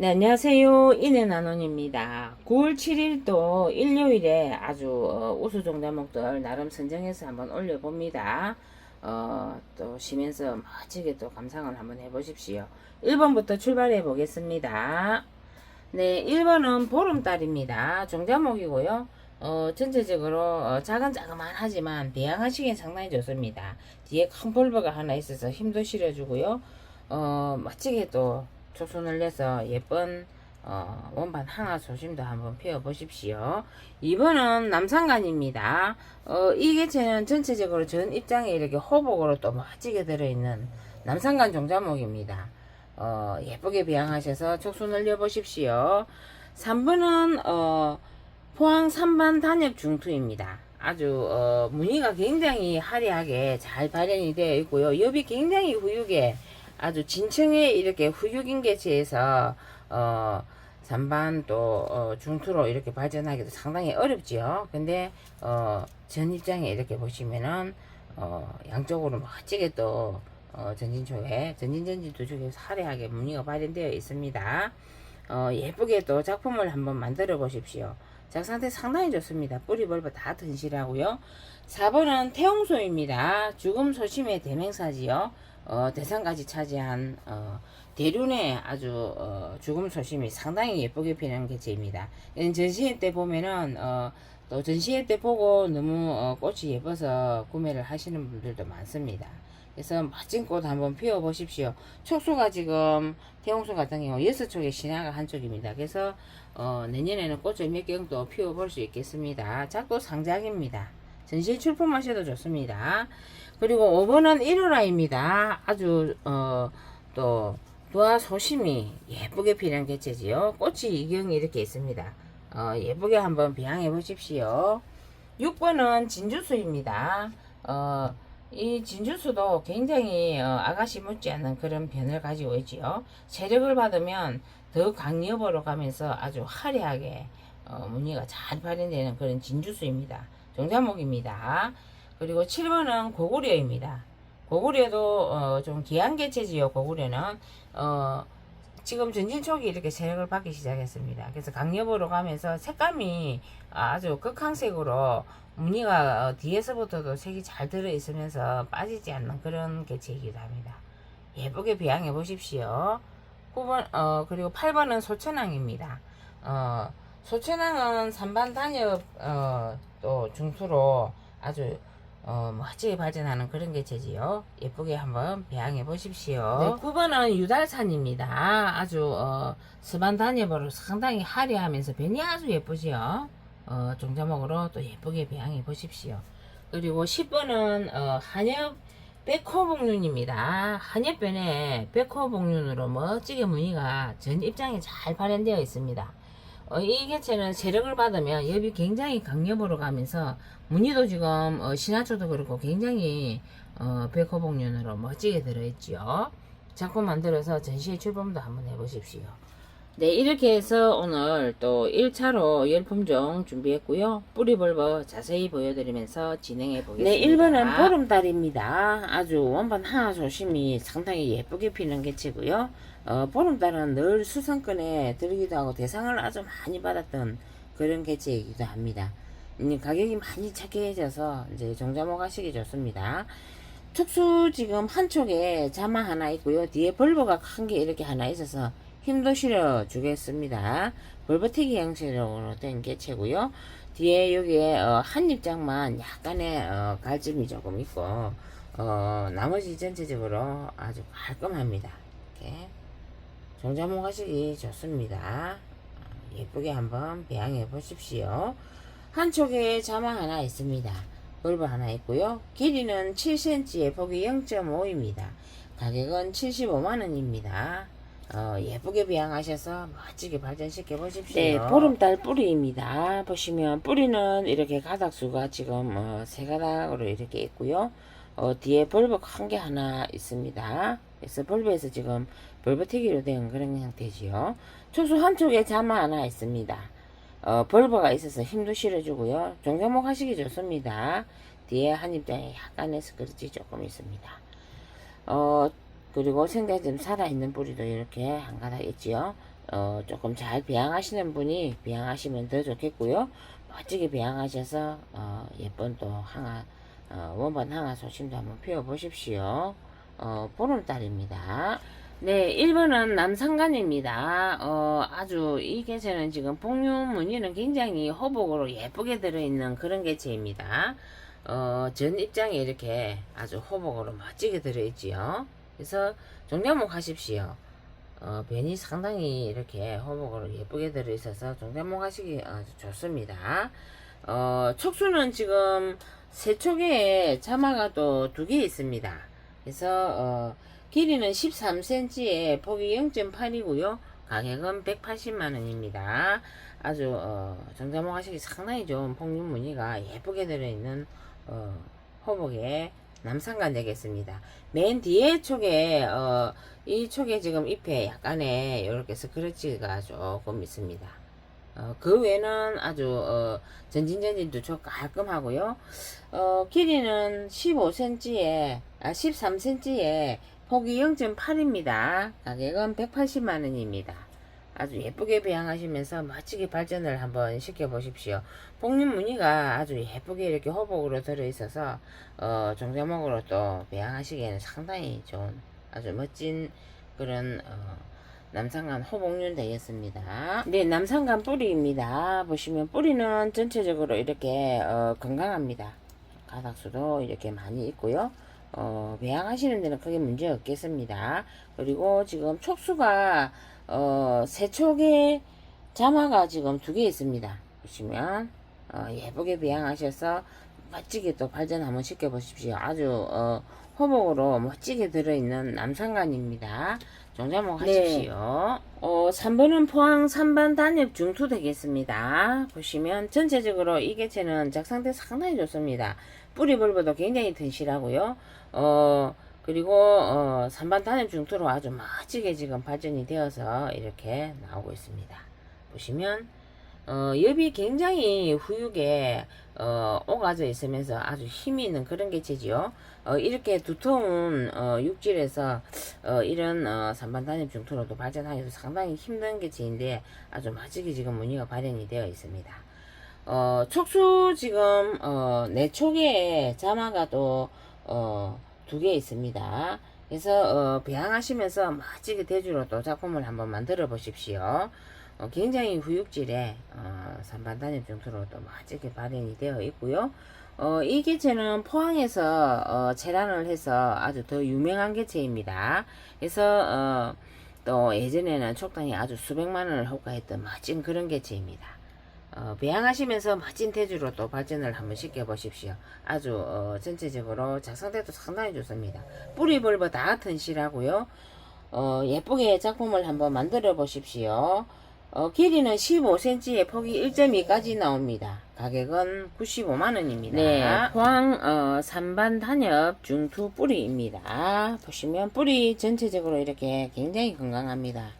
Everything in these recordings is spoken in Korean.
네, 안녕하세요. 인해나논입니다. 9월 7일도 일요일에 아주 어, 우수 종자목들 나름 선정해서 한번 올려봅니다. 어, 또 쉬면서 멋지게 또 감상을 한번 해보십시오. 1번부터 출발해 보겠습니다. 네, 1번은 보름달입니다. 종자목이고요. 어, 전체적으로 어, 작은 자그만 하지만 배양하시기엔 상당히 좋습니다. 뒤에 큰 볼버가 하나 있어서 힘도 실어주고요. 어, 멋지게 또 초순을 내서 예쁜 어, 원반 항아 소심도 한번 피워보십시오. 2번은 남상관입니다. 어, 이 개체는 전체적으로 전 입장에 이렇게 호복으로 또 멋지게 들어있는 남상관 종자목입니다. 어, 예쁘게 비양하셔서 촉수 늘려보십시오. 3번은 어, 포항 3반 단엽 중투입니다. 아주 어, 무늬가 굉장히 화려하게 잘 발현이 되어 있고요. 엽이 굉장히 후육에 아주 진층에 이렇게 후육인 개체에서 어, 3반 또 어, 중투로 이렇게 발전하기도 상당히 어렵지요. 근데 어, 전 입장에 이렇게 보시면은 어, 양쪽으로 멋지게 또 어, 전진초에 전진전진 두 쪽에 화려하게 무늬가 발현되어 있습니다. 어, 예쁘게 또 작품을 한번 만들어 보십시오. 작상태 상당히 좋습니다. 뿌리 벌버 다 튼실하고요. 4번은 태홍소입니다. 죽음 소심의 대명사지요. 어, 대상까지 차지한 어, 대륜의 아주 어, 죽음 소심이 상당히 예쁘게 피는 개체입니다. 전시회 때 보면은 어, 또 전시회 때 보고 너무 어, 꽃이 예뻐서 구매를 하시는 분들도 많습니다. 그래서 멋진 꽃 한번 피워 보십시오. 촉수가 지금 태홍수 같은 경우 여섯 촉에 신화가 한쪽입니다. 그래서 어, 내년에는 꽃을 몇 경도 피워 볼 수 있겠습니다. 작도 상작입니다. 전시회 출품하셔도 좋습니다. 그리고 5번은 1호라입니다. 아주 어, 또 도화 소심이 예쁘게 피는 개체지요. 꽃이 이경이 이렇게 있습니다. 어, 예쁘게 한번 비양해 보십시오. 6번은 진주수입니다. 어, 이 진주수도 굉장히 어, 아가씨 묻지 않는 그런 변을 가지고 있지요. 세력을 받으면 더 강력으로 가면서 아주 화려하게 어, 무늬가 잘 발현되는 그런 진주수입니다. 종자목입니다. 그리고 7번은 고구려입니다. 고구려도 어, 좀 귀한 개체지요. 고구려는 어, 지금 전진촉이 이렇게 세력을 받기 시작했습니다. 그래서 강력으로 가면서 색감이 아주 극황색으로 무늬가 어, 뒤에서부터도 색이 잘 들어 있으면서 빠지지 않는 그런 개체이기도 합니다. 예쁘게 비양해 보십시오. 9번 어 그리고 8번은 소천왕입니다. 어 소천왕은 산반 단엽 어 또 중투로 아주 어, 멋지게 발전하는 그런 개체지요. 예쁘게 한번 배양해 보십시오. 네, 9번은 유달산입니다. 아주 어, 스반 단엽으로 상당히 화려하면서 변이 아주 예쁘지요. 어, 종자목으로 또 예쁘게 배양해 보십시오. 그리고 10번은 어, 한엽 백호복륜입니다. 한엽변에 백호복륜으로 멋지게 무늬가 전 입장에 잘 발현되어 있습니다. 어, 이 개체는 세력을 받으면 엽이 굉장히 강엽으로 가면서 무늬도 지금 어, 신화초도 그렇고 굉장히 어, 백호복륜으로 멋지게 들어있지요. 작품 만들어서 전시회 출범도 한번 해보십시오. 네, 이렇게 해서 오늘 또 1차로 열품종 준비했고요. 뿌리 벌버 자세히 보여드리면서 진행해 보겠습니다. 네, 1번은 보름달입니다. 아주 원반 하나 조심이 상당히 예쁘게 피는 개체고요. 어, 보름달은 늘 수상권에 들기도 하고 대상을 아주 많이 받았던 그런 개체이기도 합니다. 음, 가격이 많이 착해져서 이제 종자목 하시기 좋습니다. 촉수 지금 한쪽에 자마 하나 있고요. 뒤에 벌버가 큰 게 이렇게 하나 있어서 힘도 실어 주겠습니다. 벌버태기 형식으로 된 개체고요. 뒤에 여기에 어, 한 입장만 약간의 어, 갈증이 조금 있고 어, 나머지 전체적으로 아주 깔끔합니다. 이렇게 종자목 하시기 좋습니다. 어, 예쁘게 한번 배양해 보십시오. 한쪽에 자마 하나 있습니다. 벌브 하나 있고요. 길이는 7cm에 폭이 0.5입니다. 가격은 75만원입니다. 어, 예쁘게 비양하셔서 멋지게 발전시켜 보십시오. 네, 보름달 뿌리입니다. 보시면 뿌리는 이렇게 가닥수가 지금 어, 세 가닥으로 이렇게 있고요. 어, 뒤에 벌브 큰게 하나 있습니다. 그래서 벌브에서 지금 벌브튀기로 된 그런 형태지요. 초수 한쪽에 자마 하나 있습니다. 어, 벌버가 있어서 힘도 실어주고요. 종자목 하시기 좋습니다. 뒤에 한 입장에 약간의 스크래치 조금 있습니다. 어, 그리고 생각이 좀 살아있는 뿌리도 이렇게 한 가닥 있지요. 어, 조금 잘 배양하시는 분이 배양하시면 더 좋겠고요. 멋지게 배양하셔서 어, 예쁜 또 항아 어, 원반 항아 소심도 한번 피워 보십시오. 어, 보름달입니다. 네, 1번은 남상관입니다. 어, 아주 이 개체는 지금 폭류 무늬는 굉장히 허복으로 예쁘게 들어있는 그런 개체입니다. 어, 전 입장에 이렇게 아주 허복으로 멋지게 들어있지요. 그래서 종자목 하십시오. 어, 변이 상당히 이렇게 허복으로 예쁘게 들어있어서 종자목 하시기 아주 좋습니다. 어, 촉수는 지금 세 촉에 자마가 또 두 개 있습니다. 그래서 어, 길이는 13cm에 폭이 0.8이고요. 가격은 180만원입니다. 아주 어, 정자목 하시기 상당히 좋은 폭립 무늬가 예쁘게 들어있는 어, 호복의 남상관 되겠습니다. 맨 뒤에 촉에 어, 이 촉에 지금 잎에 약간의 이렇게 스크래치가 조금 있습니다. 어, 그 외에는 아주 어, 전진전진도 좀 깔끔하고요. 어, 길이는 15cm에 아 13cm에 폭이 0.8입니다. 가격은 180만원입니다. 아주 예쁘게 배양하시면서 멋지게 발전을 한번 시켜보십시오. 폭립 무늬가 아주 예쁘게 이렇게 호복으로 들어있어서 어, 종자목으로 또 배양하시기에는 상당히 좋은 아주 멋진 그런 어, 남산간 호복륜 되겠습니다. 네, 남산간 뿌리입니다. 보시면 뿌리는 전체적으로 이렇게 어, 건강합니다. 가닥수도 이렇게 많이 있고요. 어, 배양하시는 데는 크게 문제 없겠습니다. 그리고 지금 촉수가 어, 세촉에 자마가 지금 두 개 있습니다. 보시면 어, 예쁘게 배양하셔서 멋지게 또 발전 한번 시켜보십시오. 아주 어, 호복으로 멋지게 들어있는 남산관입니다. 종자목 하십시오. 어, 3번은 포항 3반 단엽 중투 되겠습니다. 보시면 전체적으로 이 개체는 작상태 상당히 좋습니다. 뿌리 벌보도 굉장히 튼실하고요. 어, 그리고 어, 3반 단엽 중투로 아주 멋지게 지금 발전이 되어서 이렇게 나오고 있습니다. 보시면 어, 엽이 굉장히 후육에 어, 오가져 있으면서 아주 힘이 있는 그런 개체지요. 어, 이렇게 두터운 어, 육질에서 어, 이런 어, 산반 단엽 중투로도 발전하기 위해서 상당히 힘든 개체인데 아주 멋지게 지금 무늬가 발현이 되어 있습니다. 어, 촉수 지금 어, 네 촉에 자마가 또 어, 두개 있습니다. 그래서 어, 배양하시면서 멋지게 대주로 또 작품을 한번 만들어 보십시오. 어, 굉장히 후육질의 어, 산반단엽 정도로 또 멋지게 발현이 되어 있고요. 어, 이 개체는 포항에서 어, 체란을 해서 아주 더 유명한 개체입니다. 그래서 어, 또 예전에는 촉단이 아주 수백만 원을 호가했던 멋진 그런 개체입니다. 어, 배양하시면서 멋진 태주로 또 발전을 한번 시켜보십시오. 아주 어, 전체적으로 작성대도 상당히 좋습니다. 뿌리 벌버 다 튼실하고요. 어, 예쁘게 작품을 한번 만들어 보십시오. 어, 길이는 15cm에 폭이 1.2까지 나옵니다. 가격은 95만원입니다. 네, 포항 어, 산반 단엽 중투 뿌리입니다. 보시면 뿌리 전체적으로 이렇게 굉장히 건강합니다.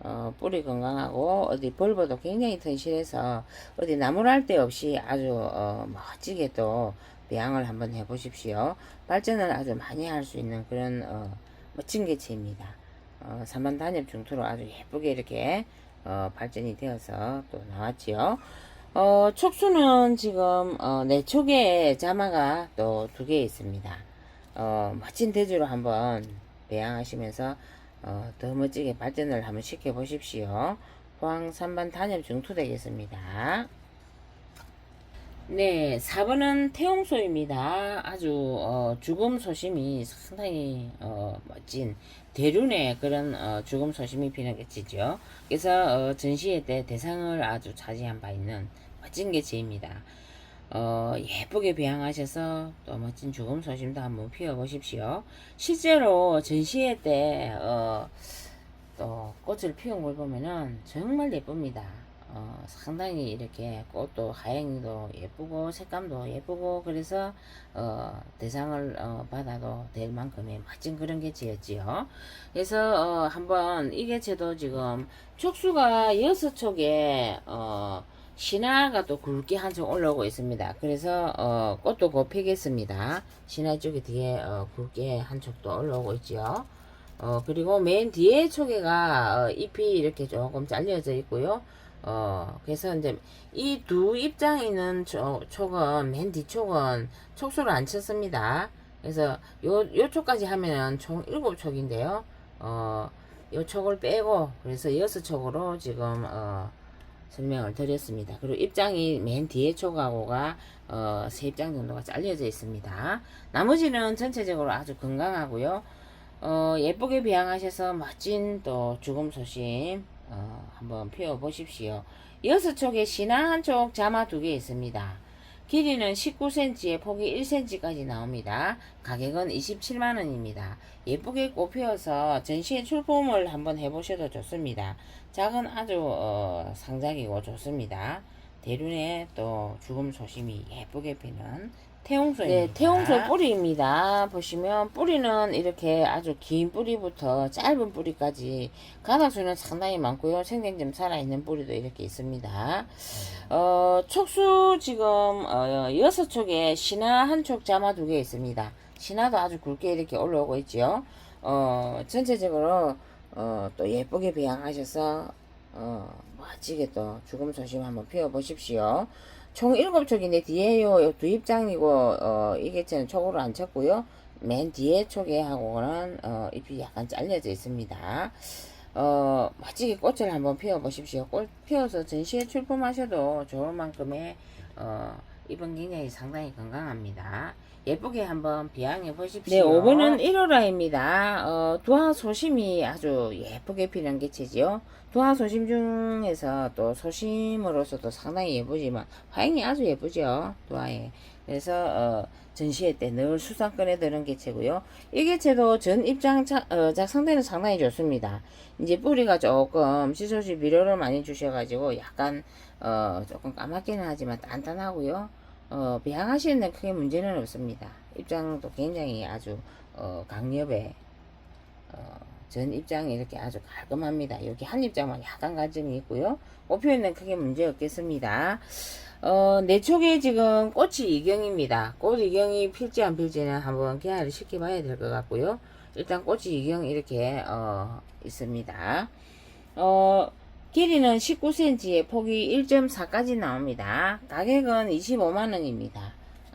어, 뿌리 건강하고 어디 벌버도 굉장히 튼실해서 어디 나무랄 데 없이 아주 어, 멋지게 또 배양을 한번 해보십시오. 발전을 아주 많이 할 수 있는 그런 어, 멋진 개체입니다. 어, 산반 단엽 중투로 아주 예쁘게 이렇게 어, 발전이 되어서 또 나왔지요. 어, 촉수는 지금 어, 네 촉에 자마가 또 두 개 있습니다. 어, 멋진 대주로 한번 배양하시면서 어, 더 멋지게 발전을 한번 시켜 보십시오. 포항 3번 단엽 중투 되겠습니다. 네, 4번은 태용소입니다. 아주 어, 죽음 소심이 상당히 어, 멋진 대륜의 그런 어, 죽음 소심이 피는 개체죠. 그래서 어, 전시회 때 대상을 아주 차지한 바 있는 멋진 개체입니다. 어, 예쁘게 배양하셔서 또 멋진 죽음 소심도 한번 피워보십시오. 실제로 전시회 때 어, 또 꽃을 피운 걸 보면은 정말 예쁩니다. 어, 상당히 이렇게 꽃도 하행도 예쁘고 색감도 예쁘고 그래서 어, 대상을 어, 받아도 될 만큼의 멋진 그런 개체였지요. 그래서 어, 한번 이 개체도 지금 촉수가 여섯 촉에 어, 신화가 또 굵게 한쪽 올라오고 있습니다. 그래서 어, 꽃도 곧 피겠습니다. 신화 쪽에 뒤에 어, 굵게 한 촉도 올라오고 있죠. 어, 그리고 맨 뒤에 초계가 어, 잎이 이렇게 조금 잘려져 있고요. 어, 그래서 이제 이 두 입장에 있는 초, 촉은 맨 뒤촉은 촉수를 안 쳤습니다. 그래서 요, 요 촉까지 하면은 총 일곱 촉인데요. 어, 요 촉을 빼고 그래서 여섯 촉으로 지금 어, 설명을 드렸습니다. 그리고 입장이 맨 뒤에 촉하고가 어, 세 입장 정도가 잘려져 있습니다. 나머지는 전체적으로 아주 건강하고요. 어, 예쁘게 비양하셔서 멋진 또 죽음 소심 어, 한번 피워 보십시오. 여섯 촉에 신화 한 촉, 자마 두 개 있습니다. 길이는 19cm에 폭이 1cm까지 나옵니다. 가격은 27만원입니다. 예쁘게 꽃 피워서 전시회 출품을 한번 해보셔도 좋습니다. 작은 아주 어, 상작이고 좋습니다. 대륜에 또 죽음 소심이 예쁘게 피는 태홍소입니다. 네, 태홍소 뿌리입니다. 보시면 뿌리는 이렇게 아주 긴 뿌리부터 짧은 뿌리까지 가닥수는 상당히 많고요. 생생점 살아있는 뿌리도 이렇게 있습니다. 어, 촉수 지금 어, 여섯 촉에 신화 한 촉, 자마 두 개 있습니다. 신화도 아주 굵게 이렇게 올라오고 있죠. 어, 전체적으로 어, 또 예쁘게 배양하셔서 어, 멋지게 또 죽음 소심 한번 피워보십시오. 총 일곱 촉인데 뒤에 요 두 입장이고 어, 이게 저는 촉으로 안 쳤고요. 맨 뒤에 촉에 하고는 어, 잎이 약간 잘려져 있습니다. 어, 멋지게 꽃을 한번 피워 보십시오. 꽃 피워서 전시회 출품하셔도 좋을 만큼의 어, 잎은 굉장히 상당히 건강합니다. 예쁘게 한번 비양해 보십시오. 네, 5번은 1호라입니다. 어, 두화 소심이 아주 예쁘게 피는 개체지요. 두화 소심 중에서 또 소심으로서도 상당히 예쁘지만 화행이 아주 예쁘죠. 두화에. 그래서 어, 전시회 때 늘 수상권에 드는 개체고요. 이 개체도 전 입장 자, 어, 작성대는 상당히 좋습니다. 이제 뿌리가 조금 시소시 비료를 많이 주셔가지고 약간 어, 조금 까맣기는 하지만 단단하고요. 어, 배양하시는 데 크게 문제는 없습니다. 입장도 굉장히 아주 어, 강력에 어, 전 입장이 이렇게 아주 깔끔합니다. 여기 한 입장만 약간 갈점이 있고요. 꽃피우는 크게 문제 없겠습니다. 어, 내 쪽에 지금 꽃이 이경입니다. 꽃 이경이 필지 안 필지는 한번 계약을 시켜봐야 될 것 같고요. 일단 꽃이 이경 이렇게 어, 있습니다. 어, 길이는 19cm에 폭이 1.4까지 나옵니다. 가격은 25만원입니다.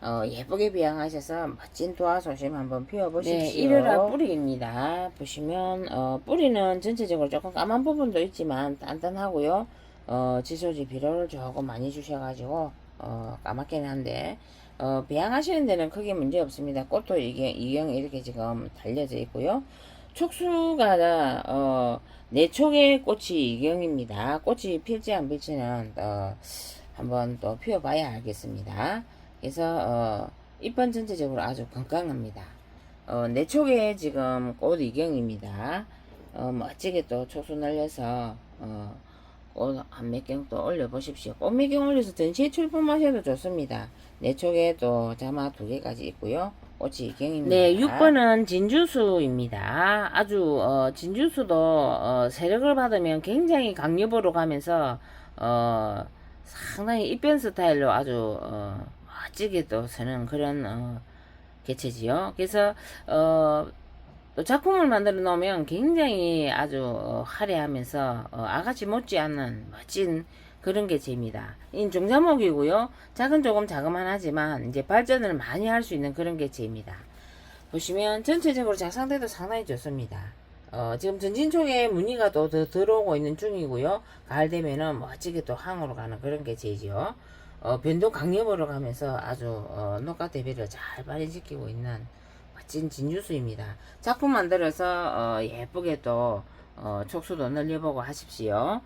어, 예쁘게 비양하셔서 멋진 도화 소심 한번 피워보십시오. 네, 이르라 뿌리입니다. 보시면 어, 뿌리는 전체적으로 조금 까만 부분도 있지만 단단하고요. 어, 지소지 비료를 조금 많이 주셔가지고 어, 까맣긴 한데 어, 배양하시는 데는 크게 문제 없습니다. 꽃도 이게 이경 이렇게 지금 달려져 있고요. 촉수가 어, 네 촉의 꽃이 이경입니다. 꽃이 필지 안 필지는 어, 한번 또 피워봐야 알겠습니다. 그래서 어, 잎은 전체적으로 아주 건강합니다. 어, 네 촉의 지금 꽃 이경입니다. 어, 멋지게 또 촉수 날려서 어, 꽃한 몇경또 올려보십시오. 꽃 몇 경 올려서 전시에 출품하셔도 좋습니다. 네 촉에 또 자마 두 개까지 있고요. 꽃이 이경입니다. 네, 6번은 진주수입니다. 아주 어, 진주수도 어, 세력을 받으면 굉장히 강력으로 가면서 어, 상당히 입변 스타일로 아주 어, 멋지게 또 서는 그런 어, 개체지요. 그래서 어, 또 작품을 만들어 놓으면 굉장히 아주 어, 화려하면서 어, 아가씨 못지않는 멋진 그런 개체입니다. 이 중자목이고요. 작은 조금 자그만 하지만 이제 발전을 많이 할 수 있는 그런 개체입니다. 보시면 전체적으로 작상대도 상당히 좋습니다. 어, 지금 전진 쪽에 무늬가 또 더 들어오고 있는 중이고요. 가을 되면은 멋지게 또 항으로 가는 그런 개체이죠. 어, 변동 강력으로 가면서 아주 어, 녹화 대비를 잘 발현시키고 있는 멋진 진주수입니다. 작품 만들어서 어, 예쁘게 또 어, 촉수도 늘려보고 하십시오.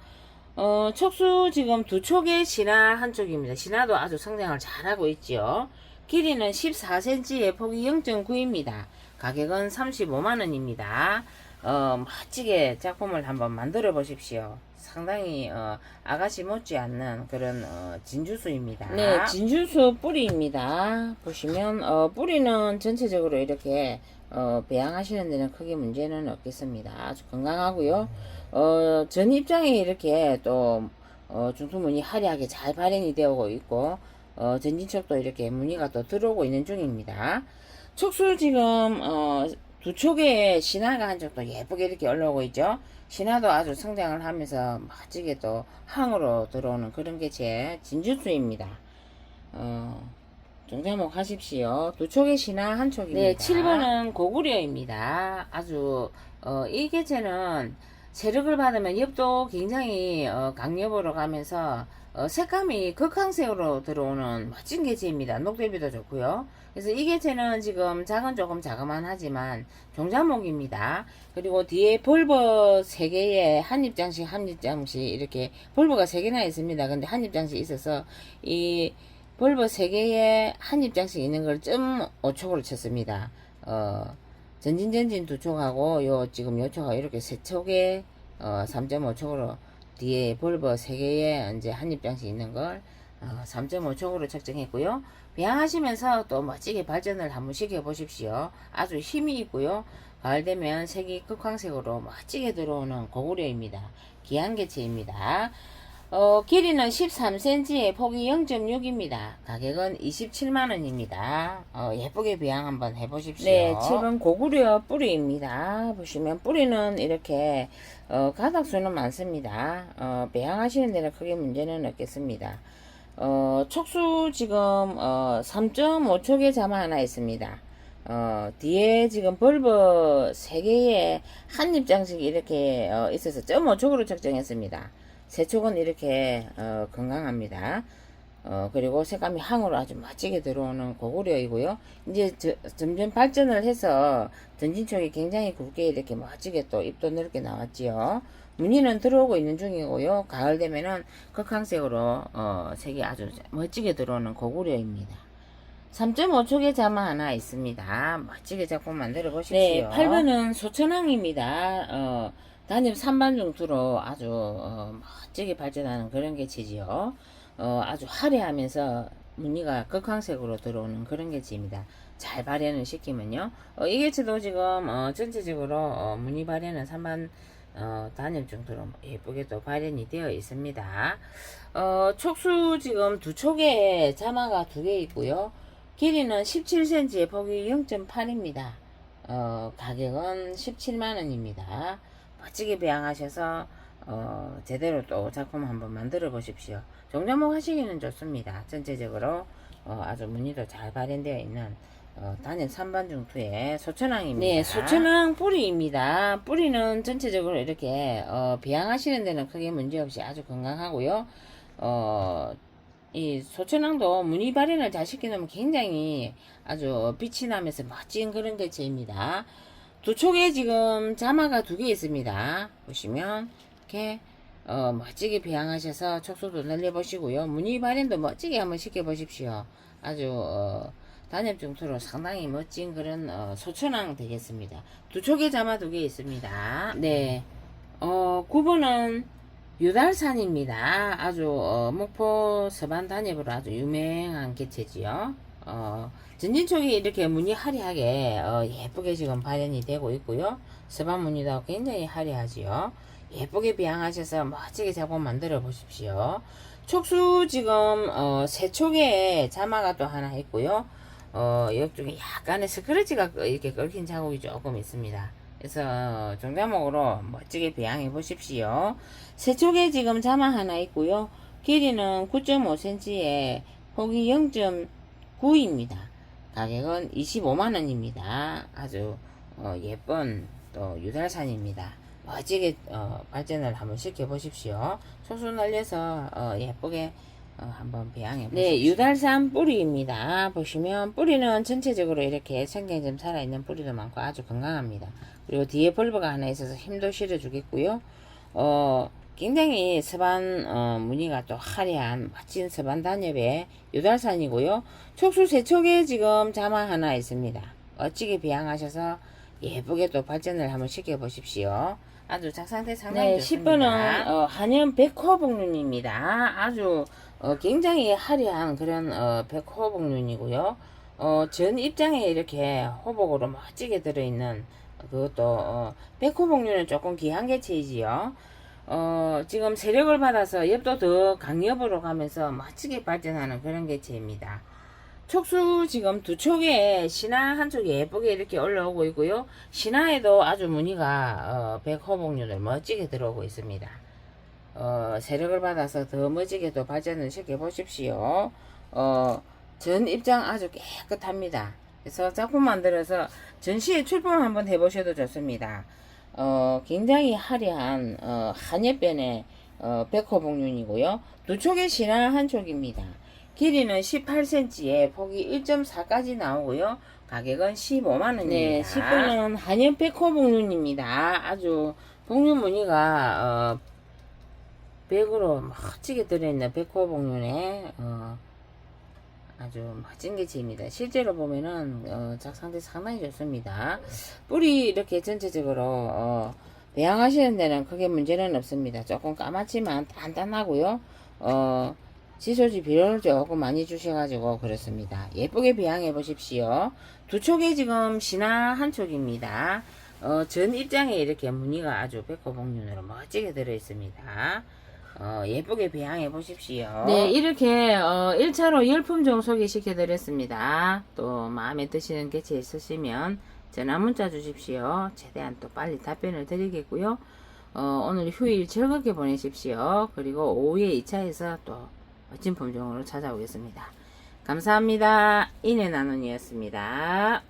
어, 촉수 지금 두 촉의 신화 한 쪽입니다. 신화도 아주 성장을 잘하고 있지요. 길이는 14cm에 폭이 0.9입니다. 가격은 35만원입니다. 어, 멋지게 작품을 한번 만들어 보십시오. 상당히 어, 아가씨 못지않는 그런 어, 진주수입니다. 네, 진주수 뿌리입니다. 보시면 어, 뿌리는 전체적으로 이렇게 어, 배양하시는 데는 크게 문제는 없겠습니다. 아주 건강하고요. 어, 전 입장에 이렇게 또 어, 중투무늬 화려하게 잘 발현이 되고 있고 어, 전진척도 이렇게 무늬가 또 들어오고 있는 중입니다. 촉수 지금 어, 두 촉에 신화가 한쪽도 예쁘게 이렇게 올라오고 있죠. 신화도 아주 성장을 하면서 멋지게 또 항으로 들어오는 그런 게 제 진주수입니다. 어, 종자목 하십시오. 두 촉의 신화 한 촉입니다. 네, 7번은 고구려입니다. 아주 어, 이 개체는 세력을 받으면 엽도 굉장히 어, 강엽으로 가면서 어, 색감이 극황색으로 들어오는 멋진 개체입니다. 녹대비도 좋고요. 그래서 이 개체는 지금 작은 조금 자그만 하지만 종자목입니다. 그리고 뒤에 볼버 3개에 한 입장씩 한 입장씩 이렇게 볼버가 3개나 있습니다. 근데 한 입장씩 있어서 이 볼버 3개에 한 입장씩 있는 걸 점 5촉으로 쳤습니다. 어, 전진전진 두 촉하고 요 지금 요 촉하고 이렇게 세 촉에 어, 3.5촉으로 뒤에 볼버 3개에 이제 한 입장씩 있는 걸 어, 3.5촉으로 측정했고요. 비양하시면서 또 멋지게 발전을 한번 시켜보십시오. 아주 힘이 있고요. 가을 되면 색이 극황색으로 멋지게 들어오는 고구려입니다. 기한개체입니다. 어, 길이는 13cm에 폭이 0.6입니다. 가격은 27만원입니다. 어, 예쁘게 비양 한번 해보십시오. 네, 7번 고구려 뿌리입니다. 보시면 뿌리는 이렇게 어, 가닥수는 많습니다. 어, 배양하시는 데는 크게 문제는 없겠습니다. 어, 촉수 지금 어, 3.5촉의 자마 하나 있습니다. 어, 뒤에 지금 벌버 3개에 한 입장씩 이렇게 어, 있어서 0.5촉으로 측정했습니다. 세 촉은 이렇게 어, 건강합니다. 어, 그리고 색감이 항으로 아주 멋지게 들어오는 고구려이고요. 이제 저, 점점 발전을 해서 던진촉이 굉장히 굵게 이렇게 멋지게 또 입도 넓게 나왔지요. 무늬는 들어오고 있는 중이고요. 가을 되면은 극황색으로 어, 색이 아주 멋지게 들어오는 고구려입니다. 3.5촉의 자마 하나 있습니다. 멋지게 작품 만들어 보십시오. 네, 8번은 소천항입니다. 어, 단엽 3반 중투로 아주 어, 멋지게 발전하는 그런 개체지요. 어, 아주 화려하면서 무늬가 극황색으로 들어오는 그런 개체입니다. 잘 발현을 시키면요. 어, 이 개체도 지금 어, 전체적으로 어, 무늬 발현은 3반 어, 단엽 정도로 예쁘게 또 발현이 되어 있습니다. 어, 촉수 지금 두 촉에 자마가 두 개 있고요. 길이는 17cm에 폭이 0.8입니다. 어, 가격은 17만원입니다. 멋지게 배양하셔서 어, 제대로 또 작품 한번 만들어 보십시오. 종자목 하시기는 좋습니다. 전체적으로 어, 아주 무늬도 잘 발현되어 있는 어, 단연 3반 중투의 소천왕입니다. 네, 소천왕 뿌리입니다. 뿌리는 전체적으로 이렇게 어, 배양하시는 데는 크게 문제없이 아주 건강하고요. 어, 이 소천왕도 무늬 발현을 잘 시켜놓으면 굉장히 아주 빛이 나면서 멋진 그런 개체입니다. 두 촉에 지금 자마가 두 개 있습니다. 보시면 이렇게 어, 멋지게 배양하셔서 촉수도 늘려보시고요. 무늬 발현도 멋지게 한번 시켜보십시오. 아주 어, 단엽 중투로 상당히 멋진 그런 어, 소천왕 되겠습니다. 두 촉에 자마 두 개 있습니다. 네, 어, 9번은 유달산입니다. 아주 어, 목포 서반 단엽으로 아주 유명한 개체지요. 어, 전진촉이 이렇게 무늬 화려하게 어, 예쁘게 지금 발현이 되고 있고요. 서반 무늬도 굉장히 화려하지요. 예쁘게 비양하셔서 멋지게 작품 만들어 보십시오. 촉수 지금 어, 세 촉에 자마가 또 하나 있고요. 어, 옆쪽에 약간의 스크래치가 이렇게 끓긴 자국이 조금 있습니다. 그래서 종자목으로 멋지게 배양해 보십시오. 세 촉에 지금 자마 하나 있고요. 길이는 9.5cm에 폭이 0.9입니다. 가격은 25만원입니다. 아주 어, 예쁜 또 유달산입니다. 멋지게 어, 발전을 한번 시켜 보십시오. 소수 날려서 어, 예쁘게 어, 한번 배양해 보십시오. 네, 유달산 뿌리입니다. 보시면 뿌리는 전체적으로 이렇게 생경이 좀 살아있는 뿌리도 많고 아주 건강합니다. 그리고 뒤에 벌브가 하나 있어서 힘도 실어주겠고요. 어, 굉장히 서반 어, 무늬가 또 화려한 멋진 서반 단엽의 유달산이고요. 촉수 세촉에 지금 자마 하나 있습니다. 멋지게 비양하셔서 예쁘게 또 발전을 한번 시켜 보십시오. 아주 작상태 상당히 네, 좋습니다. 10번은 어, 한연 백호복륜입니다. 아주 어, 굉장히 화려한 그런 어, 백호복륜이고요. 어, 전 입장에 이렇게 호복으로 멋지게 들어있는 그것도 어, 백호복륜은 조금 귀한 개체이지요. 어, 지금 세력을 받아서 엽도 더 강엽으로 가면서 멋지게 발전하는 그런 개체입니다. 촉수 지금 두 촉에 신화 한쪽에 예쁘게 이렇게 올라오고 있고요. 신화에도 아주 무늬가 어, 백호복륜을 멋지게 들어오고 있습니다. 어, 세력을 받아서 더 멋지게도 발전을 시켜 보십시오. 어, 전 입장 아주 깨끗합니다. 그래서 작품 만들어서 전시에 출품 한번 해보셔도 좋습니다. 어, 굉장히 화려한 어, 한예변의 어, 백호복륜이고요. 두 촉의 신화 한 촉입니다. 길이는 18cm에 폭이 1.4까지 나오고요. 가격은 15만원입니다. 네, 10번은 한연 백호복륜입니다. 아주 복륜 무늬가 어, 백으로 멋지게 들어있는 백호복륜에 어, 아주 멋진 개체입니다. 실제로 보면은 어, 작상대 상당히 좋습니다. 뿌리 이렇게 전체적으로 어, 배양하시는 데는 크게 문제는 없습니다. 조금 까맣지만 단단하고요. 어, 지소지 비료를 조금 많이 주셔가지고 그렇습니다. 예쁘게 배양해 보십시오. 두 촉에 지금 신화 한 촉입니다. 어, 전 입장에 이렇게 무늬가 아주 백호복륜으로 멋지게 들어있습니다. 어, 예쁘게 배양해 보십시오. 네, 이렇게 어, 1차로 열품 종 소개시켜 드렸습니다. 또 마음에 드시는 개체 있으시면 전화 문자 주십시오. 최대한 또 빨리 답변을 드리겠고요. 어, 오늘 휴일 즐겁게 보내십시오. 그리고 오후에 2차에서 또 멋진 품종으로 찾아오겠습니다. 감사합니다. 인해 나눔이었습니다.